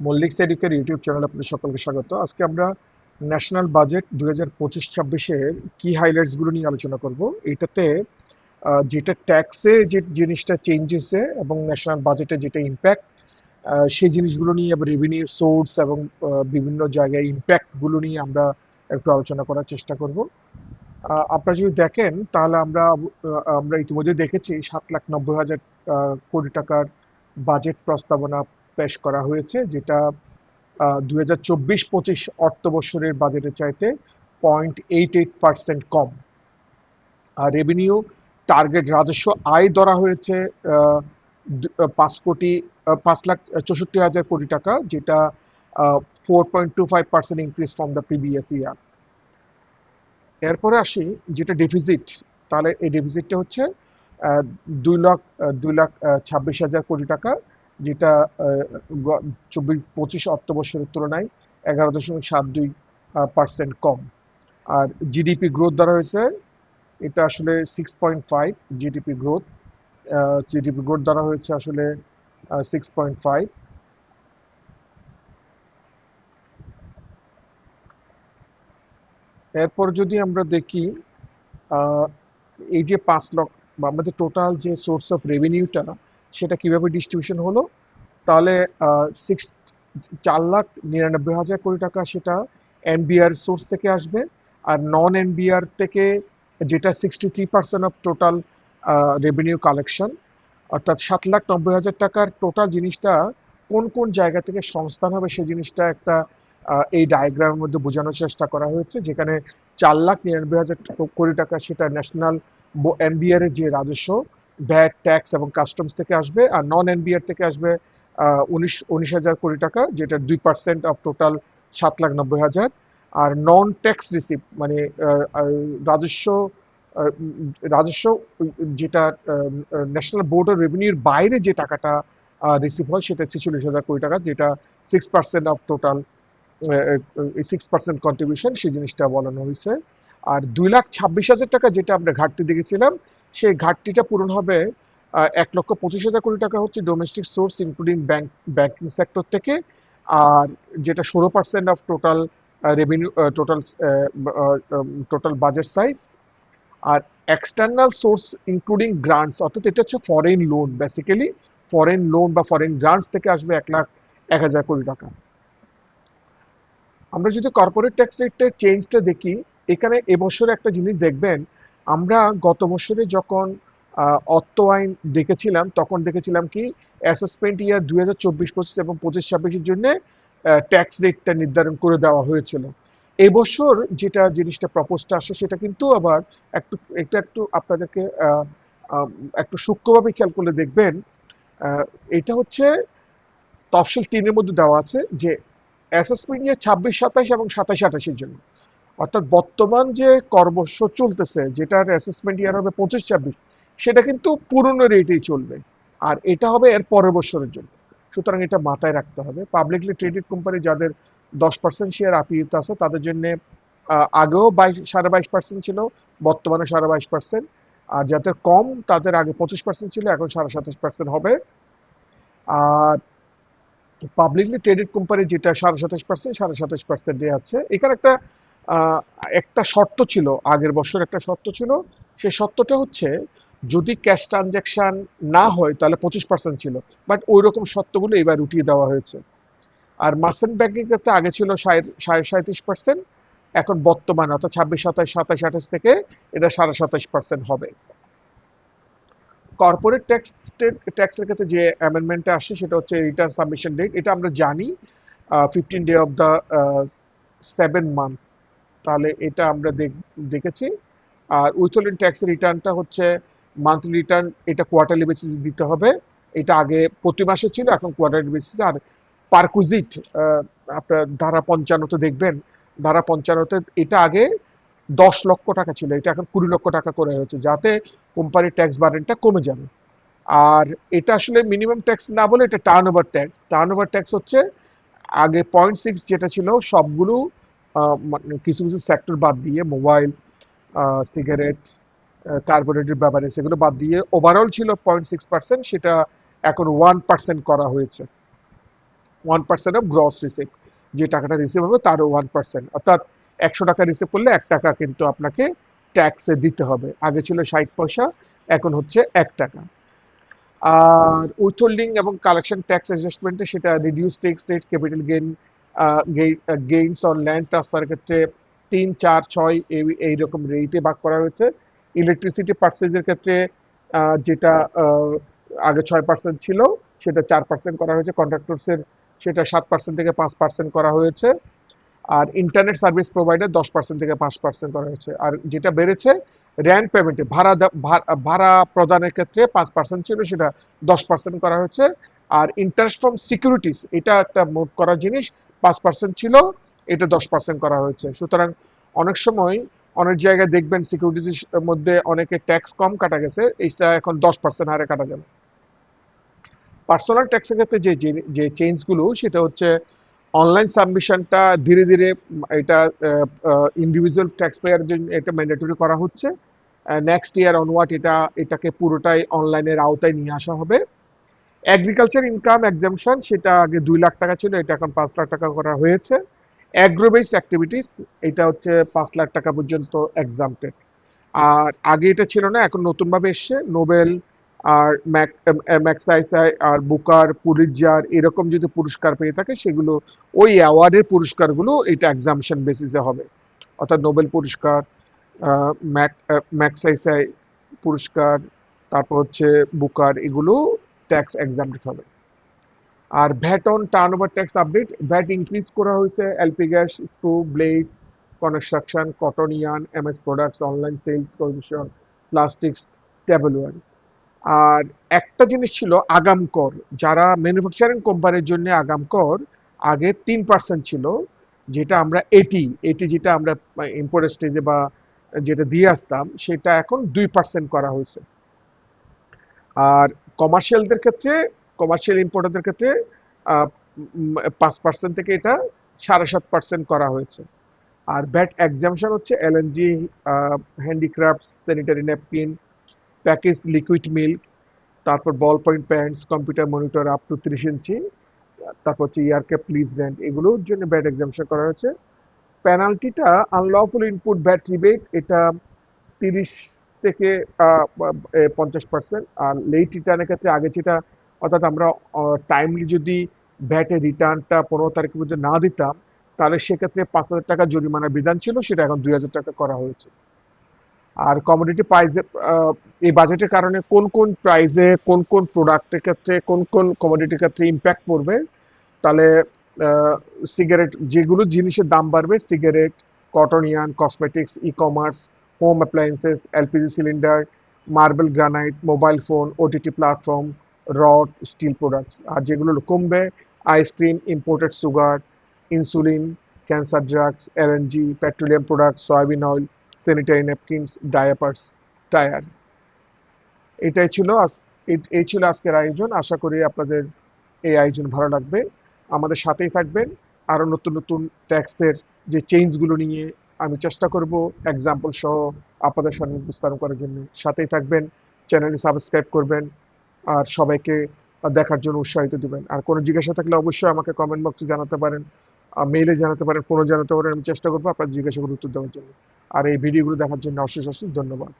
Mallick সেডিকের YouTube channel আপনাদের সকলকে স্বাগত। আজকে আমরা ন্যাশনাল বাজেট দু হাজার পঁচিশ ছাব্বিশের কি হাইলাইটসগুলো নিয়ে আলোচনা করব। এটাতে যেটা ট্যাক্সে যে জিনিসটা চেঞ্জ হয়েছে এবং ন্যাশনাল বাজেটে যেটা ইম্প্যাক্ট সেই জিনিসগুলো নিয়ে আবার রেভিনিউ সোর্স এবং বিভিন্ন জায়গায় ইম্প্যাক্টগুলো নিয়ে আমরা একটু আলোচনা করার চেষ্টা করব। আপনারা যদি দেখেন, তাহলে আমরা আমরা ইতিমধ্যে দেখেছি সাত লাখ নব্বই হাজার কোটি টাকার বাজেট প্রস্তাবনা পেশ করা হয়েছে, যেটা দুই হাজার চব্বিশ পঁচিশ অর্থ বাজেটের চাইতে পয়েন্ট এইট এইট পার্সেন্ট কম। আর রেভিনিউ টার্গেট রাজস্ব আয় ধরা হয়েছে পাঁচ কোটি পাঁচ লাখ চৌষট্টি হাজার কোটি টাকা, যেটা four point two five percent increase from the previous year এরপরে আসি, যেটা ডেফিসিট তাহলে এই ডেফিসিটটা হচ্ছে দুই লাখ দুই লাখ ছাব্বিশ হাজার কোটি টাকা যেটা চব্বিশ, পঁচিশ অর্থ বছরের তুলনায় এগারো দশমিক সাত দুই পার্সেন্ট কম। আর জিডিপি গ্রোথ দ্বারা হয়েছে, এটা আসলে six point five GDP growth GDP growth দ্বারা হয়েছে আসলে সিক্স পয়েন্ট ফাইভ এরপর যদি আমরা দেখি এই যে পাঁচ লক্ষ আমাদের টোটাল যে সোর্স অফ রেভিনিউটা সেটা কীভাবে ডিস্ট্রিবিউশন হলো? তাহলে সিক্স চার লাখ নিরানব্বই হাজার কোটি টাকা সেটা এনবিআর সোর্স থেকে আসবে আর নন এনবিআর থেকে যেটা sixty three percent of total revenue collection অর্থাৎ সাত লাখ নব্বই হাজার টাকার টোটাল জিনিসটা কোন কোন জায়গা থেকে সংস্থান হবে সেই জিনিসটা একটা এই ডায়াগ্রামের মধ্যে বোঝানোর চেষ্টা করা হয়েছে, যেখানে চার লাখ নিরানব্বই হাজার কোটি টাকা সেটা ন্যাশনাল এনবিআর এর যে রাজস্ব ভ্যাট ট্যাক্স এবং কাস্টমস থেকে আসবে, আর নন এনবিআর থেকে আসবে উনিশ উনিশ হাজার কোটি টাকা, যেটা দুই পার্সেন্ট অফ টোটাল সাত লাখ নব্বই হাজার। আর নন ট্যাক্স রিসিপ্ট মানে রাজস্ব রাজস্ব, যেটা ন্যাশনাল বোর্ড অফ রেভিনিউর বাইরে যে টাকাটা রিসিভ হয়, সেটা ছেচল্লিশ হাজার কোটি টাকা, যেটা six percent of total six percent contribution সেই জিনিসটা বলানো হয়েছে। আর দুই লাখ ছাব্বিশ হাজার টাকা, যেটা আমরা ঘাটতি দেখেছিলাম সেই ঘাটতিটা পূরণ হবে এক লক্ষ পঁচিশ হাজার কোটি টাকা হচ্ছে domestic source including bank banking sector থেকে। আর যেটা ষোলো percent of total revenue total total budget size R external source including grants অর্থাৎ এটা হচ্ছে foreign loan basically foreign loan বা ফরেন গ্রান্টস থেকে আসবে এক লাখ, এক হাজার কোটি টাকা। আমরা যদি কর্পোরেট ট্যাক্স রেটের চেঞ্জটা দেখি, এখানে এবছরে একটা জিনিস দেখবেন আমরা গত বছরে যখন অর্থ আইন দেখেছিলাম, তখন দেখেছিলাম কি অ্যাসেসমেন্ট ইয়ার দুই হাজার চব্বিশ পঁচিশ এবং পঁচিশ ছাব্বিশের জন্য ট্যাক্স রেটটা নির্ধারণ করে দেওয়া হয়েছিল। এবছর যেটা জিনিসটা প্রপোজটা আসে, সেটা কিন্তু আবার একটু, এটা একটু আপনাদেরকে একটু সূক্ষ্মভাবে খেয়াল করলে দেখবেন এটা হচ্ছে তফসিল তিনের মধ্যে দেওয়া আছে যে অ্যাসেসমেন্ট নিয়ে ছাব্বিশ, সাতাশ এবং সাতাশ, আঠাশের জন্য। অর্থাৎ বর্তমান যে কর্মশ চলতেছে, যেটার অ্যাসেসমেন্ট ইয়ার হবে পঁচিশ ছাব্বিশ, সেটা কিন্তু পুরনো রেটেই চলবে। আর এটা হবে এর পরের বছরের জন্য। সুতরাং এটা মাথায় রাখতে হবে। পাবলিকলি ট্রেডেড কোম্পানি যাদের দশ পার্সেন্ট শেয়ার আপিত আছে, তাদের জন্য আগেও বাইশ, সাড়ে বাইশ পার্সেন্ট ছিল, বর্তমানে সাড়ে বাইশ পার্সেন্ট আর যাদের কম, তাদের আগে পঁচিশ পার্সেন্ট ছিল, এখন সাড়ে সাতাশ পার্সেন্ট হবে। আর পাবলিকলি ট্রেডেড কোম্পানি যেটা সাড়ে সাতাশ পার্সেন্ট সাড়ে সাতাশ পার্সেন্ট আছে, এখানে একটা একটা শর্ত ছিল, আগের বছর একটা শর্ত ছিল সেই শর্তটা হচ্ছে যদি ক্যাশ ট্রানজ্যাকশন না হয় তাহলে পঁচিশ পার্সেন্ট ছিল বাট ওই রকম শর্তগুলো এবার উঠিয়ে দেওয়া হয়েছে। আর মার্সেন্ট ব্যাংকিং ক্ষেত্রে আগে ছিল সাড়ে সাঁত্রিশ পার্সেন্ট এখন বর্তমানে অর্থাৎ ছাব্বিশ সাতাশ সাতাশ আঠাশ থেকে এটা সাড়ে সাতাশ পার্সেন্ট হবে। কর্পোরেট ট্যাক্স ট্যাক্সের ক্ষেত্রে যে অ্যামেন্ডমেন্টটা আসে সেটা হচ্ছে রিটার্ন সাবমিশন ডেট এটা আমরা জানি fifteen day of the seven month তাহলে এটা আমরা দেখ- দেখেছি। আর উইথহোল্ডিং ট্যাক্সের রিটার্নটা হচ্ছে মান্থলি রিটার্ন, এটা কোয়ার্টারলি বেসিস দিতে হবে। এটা আগে প্রতি মাসে ছিল, এখন কোয়ার্টারলি বেসিস। আর পারকুজিট আপনার ধারা পঞ্চান্নতে দেখবেন, ধারা পঞ্চান্নতে এটা আগে দশ লক্ষ টাকা ছিল, এটা এখন কুড়ি লক্ষ টাকা করে হয়েছে, যাতে কোম্পানির ট্যাক্স বার্ডেনটা কমে যাবে। আর এটা আসলে মিনিমাম ট্যাক্স না বলে এটা turn over tax. Turn over tax হচ্ছে আগে পয়েন্ট সিক্স যেটা ছিল, সবগুলো কিছু কিছু সেক্টর বাদ দিয়ে মোবাইল সিগারেট কার্বোরেটেড ব্যাপারে সেগুলো বাদ দিয়ে ওভারঅল ছিল পয়েন্ট সিক্স পার্সেন্ট সেটা এখন ওয়ান পার্সেন্ট করা হয়েছে। One percent of gross receive যে টাকাটা রিসিভ হবে তারও ওয়ান পার্সেন্ট অর্থাৎ একশো টাকা রিসিভ করলে এক টাকা কিন্তু আপনাকে ট্যাক্সে দিতে হবে। আগে ছিল ষাট পয়সা, এখন হচ্ছে এক টাকা। আর উইথহোল্ডিং এবং কালেকশন ট্যাক্স অ্যাডজাস্টমেন্টে সেটা reduce tax rate capital gain gains on land ট্রান্সফারের ক্ষেত্রে তিন, চার, ছয় এই এইরকম রেটে ভাগ করা হয়েছে। ইলেকট্রিসিটি পার্সেজের ক্ষেত্রে যেটা আগে ছয় পার্সেন্ট ছিল, সেটা চার পার্সেন্ট করা হয়েছে। কন্ট্রাক্টরসের সেটা সাত পার্সেন্ট থেকে পাঁচ পার্সেন্ট করা হয়েছে। আর ইন্টারনেট সার্ভিস প্রোভাইডার দশ পার্সেন্ট থেকে পাঁচ পার্সেন্ট করা হয়েছে। আর যেটা বেড়েছে র্যান্ড পেমেন্টে ভাড়া ভাড়া প্রদানের ক্ষেত্রে পাঁচ পার্সেন্ট ছিল, সেটা দশ পার্সেন্ট করা হয়েছে। আর ইন্টারেস্ট ফ্রম সিকিউরিটিস এটা একটা মোট করা জিনিস। পাঁচ পার্সেন্ট ছিল, এটা দশ পার্সেন্ট করা হয়েছে। সুতরাং অনেক সময় অনেক জায়গায় দেখবেন সিকিউরিটিস মধ্যে অনেকে ট্যাক্স কম কাটা গেছে এটা এখন দশ পার্সেন্ট হারে কাটা যাবে পার্সোনাল ট্যাক্সের ক্ষেত্রে যে যে- যে চেঞ্জগুলো সেটা হচ্ছে অনলাইন সাবমিশনটা ধীরে ধীরে এটা ইন্ডিভিজুয়াল ট্যাক্স পেয়ার জন্য এটা ম্যান্ডেটরি করা হচ্ছে। নেক্সট ইয়ার অনওয়ার্ড এটা, এটাকে পুরোটাই অনলাইনের আওতায় নিয়ে আসা হবে। এগ্রিকালচার ইনকাম এক্সামশন সেটা আগে দুই লাখ টাকা ছিল, এটা এখন পাঁচ লাখ টাকা করা হয়েছে। অ্যাগ্রো বেসড অ্যাক্টিভিটিস এটা হচ্ছে পাঁচ লাখ টাকা পর্যন্ত এক্সামটেড আর আগে এটা ছিল না, এখন নতুনভাবে এসছে নোবেল আর ম্যাক্সাইসাই আর বুকার পুলিজার এরকম যদি পুরস্কার পেয়ে থাকে, সেগুলো ওই অ্যাওয়ার্ডের পুরস্কারগুলো এটা এক্সামশন বেসিসে হবে। অর্থাৎ নোবেল পুরস্কার ম্যাক ম্যাক্সাইসাই পুরস্কার, তারপর হচ্ছে বুকার এগুলো ট্যাক্স এক্সামটেড হবে। আর VAT on turn over tax update VAT increase করা হয়েছে LP gas screw blades construction cotton yarn MS products online sales commission plastics tableware আর একটা জিনিস ছিল আগাম কর। যারা ম্যানুফ্যাকচারিং কোম্পানির জন্য আগাম কর, আগে তিন পার্সেন্ট ছিল, যেটা আমরা এটি এটি যেটা আমরা ইম্পোর্ট স্টেজে বা যেটা দিয়ে আসতাম, সেটা এখন দুই পার্সেন্ট করা হয়েছে। আর কমার্শিয়ালদের ক্ষেত্রে কমার্শিয়াল ইম্পোর্টারদের ক্ষেত্রে পাঁচ পার্সেন্ট থেকে এটা সাড়ে সাত পার্সেন্ট করা হয়েছে। আর ব্যাট এক্সামশন হচ্ছে LNG handicraft sanitary napkin package liquid milk তারপর ball point pens computer monitor up to ত্রিশ ইঞ্চি, তারপর হচ্ছে ইয়ারকে প্লিজ রেন্ট এগুলোর জন্য ব্যাট এক্সামশন করা হয়েছে। পেনাল্টিটা আনলফুল ইনপুট ব্যাট রিবেট এটা তিরিশ থেকে পঞ্চাশ পার্সেন্ট আর লেট রিটার্নের ক্ষেত্রে আগে যেটা, অর্থাৎ আমরা টাইমলি যদি ব্যাটে রিটার্নটা পনেরো তারিখের মধ্যে না দিতাম, তাহলে সেক্ষেত্রে পাঁচ হাজার টাকা জরিমানার বিধান ছিল, সেটা এখন দুই হাজার টাকা করা হয়েছে। আর কমোডিটি প্রাইসে এই বাজেটের কারণে কোন কোন প্রাইজে কোন কোন প্রোডাক্টের ক্ষেত্রে, কোন কোন কমোডিটির ক্ষেত্রে ইম্প্যাক্ট পড়বে, তাহলে সিগারেট যেগুলো জিনিসের দাম বাড়বে cigarette cotton yarn cosmetics e commerce home appliances LPG cylinder marble granite mobile phone OTT platform rod steel products আর যেগুলো কমবে ice cream imported sugar insulin cancer drugs LNG petroleum product soybean oil sanitary napkins diapers tyre এটাই ছিল এই- ছিল আজকের আয়োজন। আশা করি আপনাদের এই আয়োজন ভালো লাগবে। আমাদের সাথেই থাকবেন। আরও নতুন নতুন ট্যাক্সের যে চেঞ্জগুলো নিয়ে আমি চেষ্টা করব এক্সাম্পল সহ আপনাদের সামনে উপস্থাপন করার জন্য। সাথেই থাকবেন চ্যানেলটি সাবস্ক্রাইব করবেন, আর সবাইকে দেখার জন্য উৎসাহিত দেবেন। আর কোনো জিজ্ঞাসা থাকলে অবশ্যই আমাকে কমেন্ট বক্সে জানাতে পারেন মেইলে জানাতে পারেন ফোনে জানাতে পারেন, আমি চেষ্টা করব আপনার জিজ্ঞাসাগুলো উত্তর দেওয়ার জন্য। আর এই ভিডিওগুলো দেখার জন্য অশেষ অশেষ ধন্যবাদ।